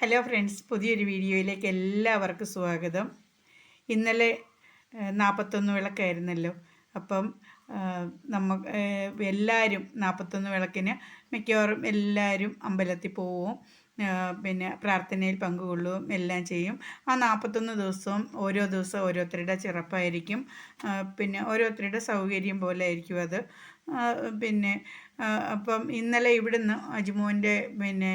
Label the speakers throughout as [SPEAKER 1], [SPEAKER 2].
[SPEAKER 1] Hello friends പുതിയൊരു വീഡിയോയിലേക്ക് എല്ലാവർക്കും സ്വാഗതം. ഇന്നലെ നാൽപ്പത്തൊന്ന് വിളക്കായിരുന്നല്ലോ. അപ്പം നമ്മ എല്ലാവരും നാൽപ്പത്തൊന്ന് വിളക്കിന് മിക്കവാറും എല്ലാവരും അമ്പലത്തിൽ പോവും. പിന്നെ പ്രാർത്ഥനയിൽ പങ്കുകൊള്ളുകയും എല്ലാം ചെയ്യും. ആ നാൽപ്പത്തൊന്ന് ദിവസവും ഓരോ ദിവസം ഓരോരുത്തരുടെ ചിറപ്പായിരിക്കും. പിന്നെ ഓരോരുത്തരുടെ സൗകര്യം പോലെ ആയിരിക്കും അത്. പിന്നെ അപ്പം ഇന്നലെ ഇവിടുന്ന് അജ്മോന്റെ പിന്നെ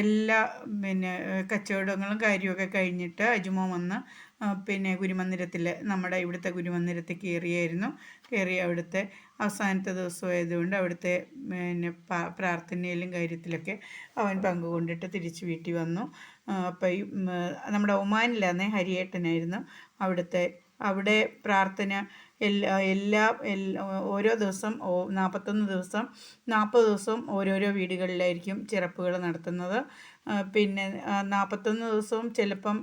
[SPEAKER 1] എല്ലാ പിന്നെ കച്ചവടങ്ങളും കാര്യമൊക്കെ കഴിഞ്ഞിട്ട് അജുമോ വന്ന് പിന്നെ ഗുരുമന്ദിരത്തിൽ നമ്മുടെ ഇവിടുത്തെ ഗുരുമന്ദിരത്തിൽ കയറിയായിരുന്നു. കയറി അവിടുത്തെ അവസാനത്തെ ദിവസമായതുകൊണ്ട് അവിടുത്തെ പിന്നെ പ്രാർത്ഥനയിലും കാര്യത്തിലൊക്കെ അവൻ പങ്കുകൊണ്ടിട്ട് തിരിച്ച് വീട്ടിൽ വന്നു. അപ്പം നമ്മുടെ ഒമാനിലാന്നേ ഹരിയേട്ടനായിരുന്നു. അവിടുത്തെ അവിടെ പ്രാർത്ഥന എല്ലാ എല്ലാ ഓരോ ദിവസം നാൽപ്പത്തൊന്ന് ദിവസം നാൽപ്പത് ദിവസം ഓരോരോ വീടുകളിലായിരിക്കും ചിറപ്പുകൾ നടത്തുന്നത്. പിന്നെ നാൽപ്പത്തൊന്ന് ദിവസവും ചിലപ്പം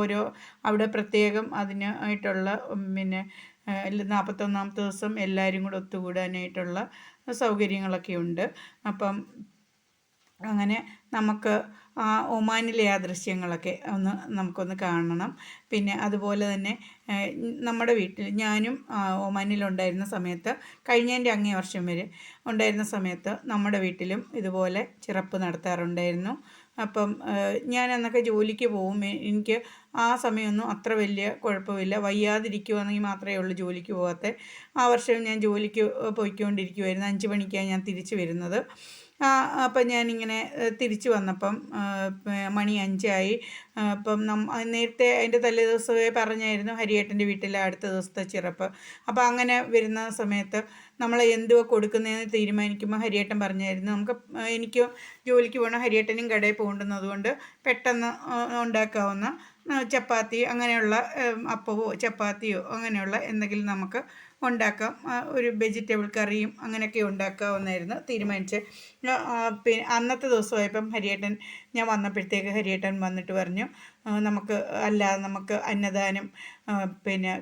[SPEAKER 1] ഓരോ അവിടെ പ്രത്യേകം അതിനായിട്ടുള്ള പിന്നെ നാൽപ്പത്തൊന്നാമത്തെ ദിവസം എല്ലാവരും കൂടെ ഒത്തുകൂടാനായിട്ടുള്ള സൗകര്യങ്ങളൊക്കെ ഉണ്ട്. അപ്പം അങ്ങനെ നമുക്ക് ആ ഒമാനിലെ ആ ദൃശ്യങ്ങളൊക്കെ ഒന്ന് നമുക്കൊന്ന് കാണണം. പിന്നെ അതുപോലെ തന്നെ നമ്മുടെ വീട്ടിൽ ഞാനും ഒമാനിലുണ്ടായിരുന്ന സമയത്ത് കഴിഞ്ഞതിന്റെ അങ്ങേ വർഷം വരെ ഉണ്ടായിരുന്ന സമയത്ത് നമ്മുടെ വീട്ടിലും ഇതുപോലെ ചിറപ്പ് നടത്താറുണ്ടായിരുന്നു. അപ്പം ഞാൻ അന്നൊക്കെ ജോലിക്ക് പോകും എനിക്ക് ആ സമയമൊന്നും അത്ര വലിയ കുഴപ്പമില്ല. വയ്യാതിരിക്കുവാണെങ്കിൽ മാത്രമേ ഉള്ളൂ ജോലിക്ക് പോകാത്ത. ആ വർഷം ഞാൻ ജോലിക്ക് പോയിക്കൊണ്ടിരിക്കുമായിരുന്നു അഞ്ച് മണിക്കാണ് ഞാൻ തിരിച്ചു വരുന്നത്. അപ്പം ഞാനിങ്ങനെ തിരിച്ചു വന്നപ്പം മണി അഞ്ചായി. അപ്പം നം നേരത്തെ അതിന്റെ തലേ ദിവസമേ പറഞ്ഞായിരുന്നു ഹരിയേട്ടന്റെ വീട്ടിലെ അടുത്ത ദിവസത്തെ ചിറപ്പ്. അപ്പോൾ അങ്ങനെ വരുന്ന സമയത്ത് നമ്മൾ എന്തുവാ കൊടുക്കുന്നതെന്ന് തീരുമാനിക്കുമ്പോൾ ഹരിയേട്ടൻ പറഞ്ഞായിരുന്നു നമുക്ക് എനിക്ക് ജോലിക്ക് പോകണം ഹരിയേട്ടനും കടയിൽ പോകേണ്ടുന്നതുകൊണ്ട് പെട്ടെന്ന് ഉണ്ടാക്കാവുന്ന ചപ്പാത്തി അങ്ങനെയുള്ള അപ്പവോ ചപ്പാത്തിയോ അങ്ങനെയുള്ള എന്തെങ്കിലും നമുക്ക് ഉണ്ടാക്കാം. ഒരു വെജിറ്റബിൾ കറിയും അങ്ങനെയൊക്കെ ഉണ്ടാക്കാവുന്നതായിരുന്നു തീരുമാനിച്ച് പിന്നെ അന്നത്തെ ദിവസമായപ്പം ഹരിയേട്ടൻ ഞാൻ വന്നപ്പോഴത്തേക്ക് ഹരിയേട്ടൻ വന്നിട്ട് പറഞ്ഞു നമുക്ക് അല്ല നമുക്ക് അന്നദാനം പിന്നെ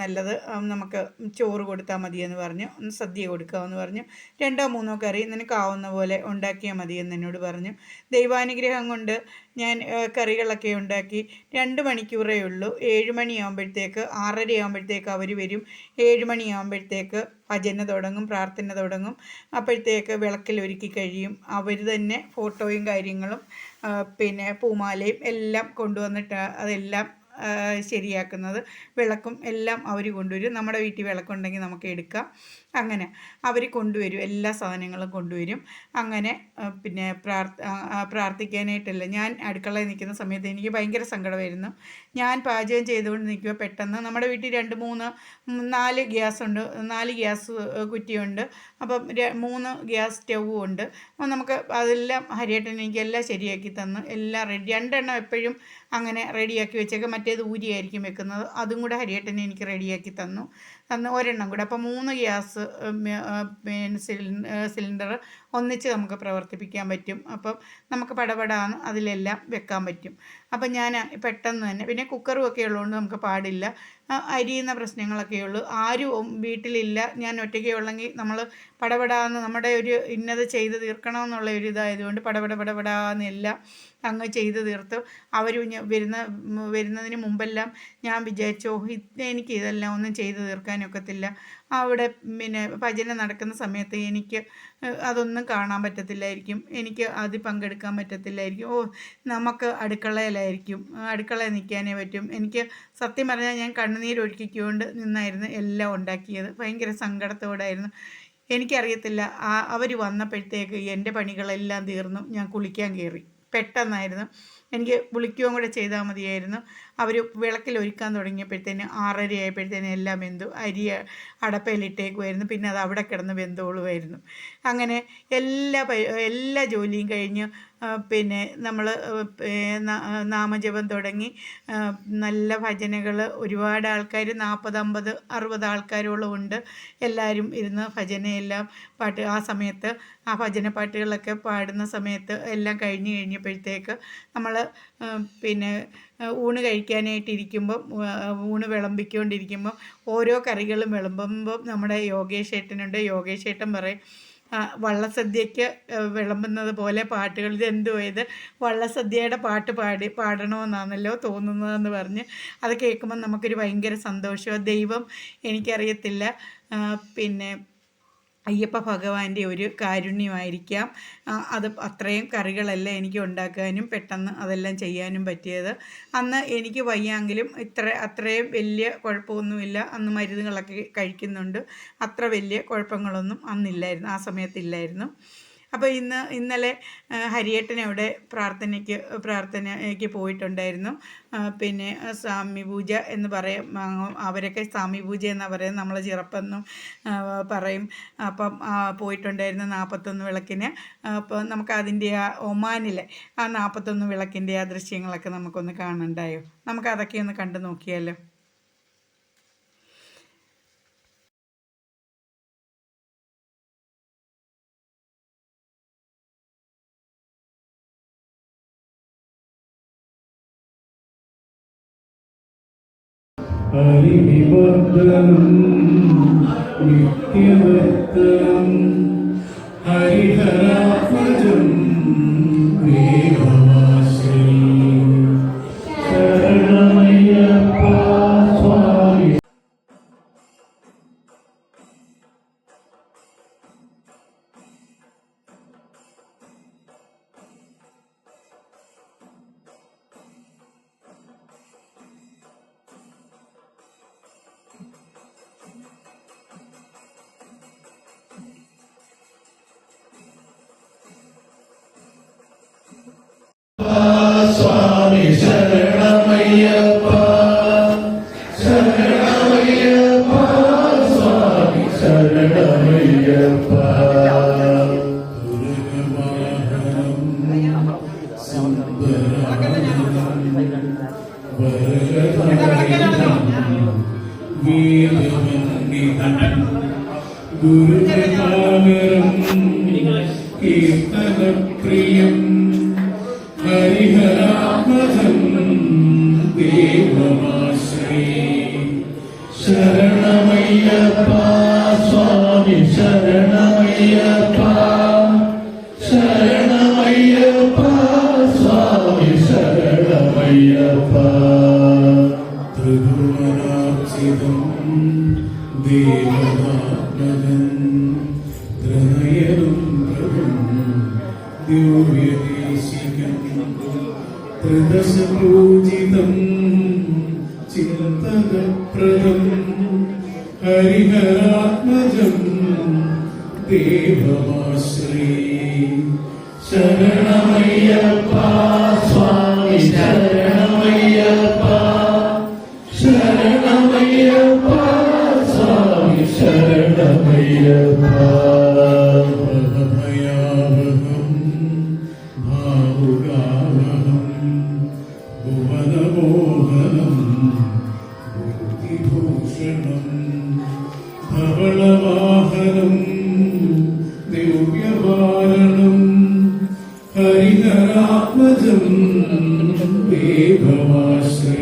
[SPEAKER 1] നല്ലത് നമുക്ക് ചോറ് കൊടുത്താൽ മതിയെന്ന് പറഞ്ഞു. ഒന്ന് സദ്യ കൊടുക്കാമെന്ന് പറഞ്ഞു. രണ്ടോ മൂന്നോ കറി നിനക്കാവുന്ന പോലെ ഉണ്ടാക്കിയാൽ മതിയെന്ന് എന്നോട് പറഞ്ഞു. ദൈവാനുഗ്രഹം കൊണ്ട് ഞാൻ കറികളൊക്കെ ഉണ്ടാക്കി. രണ്ട് മണിക്കൂറേ ഉള്ളൂ. ഏഴ് മണിയാകുമ്പോഴത്തേക്ക് ആറര ആകുമ്പോഴത്തേക്ക് അവർ വരും. ഏഴ് മണിയാകുമ്പോഴത്തേക്ക് ഭജന തുടങ്ങും പ്രാർത്ഥന തുടങ്ങും. അപ്പോഴത്തേക്ക് വിളക്കിൽ ഒരുക്കി കഴിയും. അവർ തന്നെ ഫോട്ടോയും കാര്യങ്ങളും പിന്നെ പൂമാലയും എല്ലാം കൊണ്ടുവന്നിട്ട് അതെല്ലാം ശരിയാക്കുന്നത്. വിളക്കും എല്ലാം അവർ കൊണ്ടുവരും. നമ്മുടെ വീട്ടിൽ വിളക്കുണ്ടെങ്കിൽ നമുക്ക് എടുക്കാം. അങ്ങനെ അവർ കൊണ്ടുവരും. എല്ലാ സാധനങ്ങളും കൊണ്ടുവരും. അങ്ങനെ പിന്നെ പ്രാർത്ഥ പ്രാർത്ഥിക്കാനായിട്ടല്ല. ഞാൻ അടുക്കളയിൽ നിൽക്കുന്ന സമയത്ത് എനിക്ക് ഭയങ്കര സങ്കടമായിരുന്നു. ഞാൻ പാചകം ചെയ്തുകൊണ്ട് നിൽക്കുക പെട്ടെന്ന് നമ്മുടെ വീട്ടിൽ രണ്ട് മൂന്ന് നാല് ഗ്യാസ് ഉണ്ട് നാല് ഗ്യാസ് കുറ്റിയുണ്ട്. അപ്പം മൂന്ന് ഗ്യാസ് സ്റ്റൗവും ഉണ്ട്. അപ്പം നമുക്ക് അതെല്ലാം ഹരിയേട്ടൻ എനിക്ക് എല്ലാം ശരിയാക്കി തന്ന്. എല്ലാം റെഡി. രണ്ടെണ്ണം എപ്പോഴും അങ്ങനെ റെഡിയാക്കി വെച്ചേക്കാം. മറ്റേത് ഊരിയായിരിക്കും വെക്കുന്നത്. അതും കൂടെ ഹരിയേട്ടനെ എനിക്ക് റെഡിയാക്കി തന്നു. തന്നു ഒരെണ്ണം കൂടെ. അപ്പം മൂന്ന് ഗ്യാസ് സിലിണ്ടർ ഒന്നിച്ച് നമുക്ക് പ്രവർത്തിപ്പിക്കാൻ പറ്റും. അപ്പം നമുക്ക് പടപടാന്ന് അതിലെല്ലാം വെക്കാൻ പറ്റും. അപ്പം ഞാൻ പെട്ടെന്ന് തന്നെ പിന്നെ കുക്കറും ഒക്കെ ഉള്ളതുകൊണ്ട് നമുക്ക് പാടില്ല. അരിയുന്ന പ്രശ്നങ്ങളൊക്കെ ഉള്ളൂ ആരും വീട്ടിലില്ല. ഞാൻ ഒറ്റയ്ക്ക് ഉള്ളെങ്കിൽ നമ്മൾ പടപടാന്ന് നമ്മുടെ ഒരു ഇന്നത് ചെയ്ത് തീർക്കണമെന്നുള്ള ഒരു ഇതായതുകൊണ്ട് പടപട പടപടാന്ന് എല്ലാം അങ്ങ് ചെയ്തു തീർത്തു. അവർ വരുന്ന വരുന്നതിന് മുമ്പെല്ലാം ഞാൻ വിചാരിച്ചു എനിക്ക് ഇതെല്ലാം ഒന്നും ചെയ്തു തീർക്കാനൊക്കത്തില്ല അവിടെ പിന്നെ ഭജന നടക്കുന്ന സമയത്ത് എനിക്ക് അതൊന്നും കാണാൻ പറ്റത്തില്ലായിരിക്കും. എനിക്ക് അതിൽ പങ്കെടുക്കാൻ പറ്റത്തില്ലായിരിക്കും. ഓ നമുക്ക് അടുക്കളയിലായിരിക്കും. അടുക്കളയിൽ നിൽക്കാനേ പറ്റും. എനിക്ക് സത്യം പറഞ്ഞാൽ ഞാൻ കണ്ണുനീരൊഴുക്കിക്കൊണ്ട് നിന്നായിരുന്നു എല്ലാം ഉണ്ടാക്കിയത്. ഭയങ്കര സങ്കടത്തോടായിരുന്നു. എനിക്കറിയത്തില്ല അവർ വന്നപ്പോഴത്തേക്ക് എന്റെ പണികളെല്ലാം തീർന്നു. ഞാൻ കുളിക്കാൻ കയറി. പെട്ടെന്നായിരുന്നു. എനിക്ക് വിളിക്കുകയും കൂടെ ചെയ്താൽ മതിയായിരുന്നു. അവർ വിളക്കിൽ ഒരുക്കാൻ തുടങ്ങിയപ്പോഴത്തേന് ആറര ആയപ്പോഴത്തേന് എല്ലാം വെന്തു. അരി അടപ്പയിലിട്ടേക്കുമായിരുന്നു പിന്നെ അത് അവിടെ കിടന്ന് വെന്തോളുമായിരുന്നു അങ്ങനെ എല്ലാ എല്ലാ ജോലിയും കഴിഞ്ഞ് പിന്നെ നമ്മൾ നാമജപം തുടങ്ങി നല്ല ഭജനകൾ ഒരുപാട് ആൾക്കാർ നാൽപ്പത് അമ്പത് അറുപത് ആൾക്കാരോളം ഉണ്ട് എല്ലാവരും ഇരുന്ന് ഭജനയെല്ലാം പാട്ട് ആ സമയത്ത് ആ ഭജന പാട്ടുകളൊക്കെ പാടുന്ന സമയത്ത് എല്ലാം കഴിഞ്ഞ് കഴിഞ്ഞപ്പോഴത്തേക്ക് നമ്മൾ പിന്നെ ഊണ് കഴിക്കാനായിട്ടിരിക്കുമ്പം ഊണ് വിളമ്പിക്കൊണ്ടിരിക്കുമ്പം ഓരോ കറികളും വിളമ്പുമ്പം നമ്മുടെ യോഗേഷ് ഏട്ടനുണ്ട് പറയും ആ, വിളമ്പുന്നത് പോലെ പാട്ടുകൾ. ഇതെന്തോ ഇത്? വള്ളസദ്യയുടെ പാട്ട് പാടി പാടണമെന്നാണല്ലോ തോന്നുന്നതെന്ന് പറഞ്ഞ് അത് കേൾക്കുമ്പോൾ നമുക്കൊരു ഭയങ്കര സന്തോഷമാണ് ദൈവം എനിക്കറിയത്തില്ല. പിന്നെ അയ്യപ്പ ഭഗവാന്റെ ഒരു കാരുണ്യമായിരിക്കാം. അത് അത്രയും കറികളെല്ലാം എനിക്ക് ഉണ്ടാക്കാനും പെട്ടെന്ന് അതെല്ലാം ചെയ്യാനും പറ്റിയത്. അന്ന് എനിക്ക് വയ്യാങ്കിലും ഇത്ര അത്രയും വലിയ കുഴപ്പമൊന്നുമില്ല. അന്ന് മരുന്നുകളൊക്കെ കഴിക്കുന്നുണ്ട്. അത്ര വലിയ കുഴപ്പങ്ങളൊന്നും അന്നില്ലായിരുന്നു. ആ സമയത്തില്ലായിരുന്നു. അപ്പോൾ ഇന്ന് ഇന്നലെ ഹരിയേട്ടൻ അവിടെ പ്രാർത്ഥനയ്ക്ക് പ്രാർത്ഥനയ്ക്ക് പോയിട്ടുണ്ടായിരുന്നു. പിന്നെ സ്വാമി പൂജ എന്ന് പറയും. അവരൊക്കെ സ്വാമി പൂജ എന്നാണ് പറയുന്നത്. നമ്മൾ ചിറപ്പെന്നും പറയും. അപ്പം പോയിട്ടുണ്ടായിരുന്നു നാൽപ്പത്തൊന്ന് വിളക്കിന്. അപ്പോൾ നമുക്ക് അതിന്റെ ആ ഒമാനിലെ ആ നാൽപ്പത്തൊന്ന് വിളക്കിന്റെ ആ ദൃശ്യങ്ങളൊക്കെ നമുക്കൊന്ന് കാണണ്ടായോ? നമുക്ക് അതൊക്കെ ഒന്ന് കണ്ടു നോക്കിയാലോ?
[SPEAKER 2] ഹരിവിവർദ്ധനം നിത്യവർദ്ധനം ഹരിഹരാത്മജം. ശരണമയ്യപ്പ ഗുരുജാഗരം കീർത്തനപ്രിയം ഹരിഹരാത്മജം ദേവമാശ്രീ ശരണമയ്യപ്പ സ്വാമി ശരണമയ്യപ്പ. ശരണമയ്യപ്പ സ്വാമി ശരണമയ്യപ്പ. ത്രിഭുവനാർച്ചിതം ദേവനാത്മജം ത്രിനയനും ദിവ്യദേശികം ത്രിദശപൂജിതം ചിന്തകപ്രദം ഹരിഹരാത്മജം ദേവമാശ്രീ. ശരണമയ്യപ്പ സ്വാമി ശരണമയ്യപ്പ. ശരണമയ്യപ്പ സ്വാമി ശരണമയ്യപ്പ. ദേവമാശ്രീ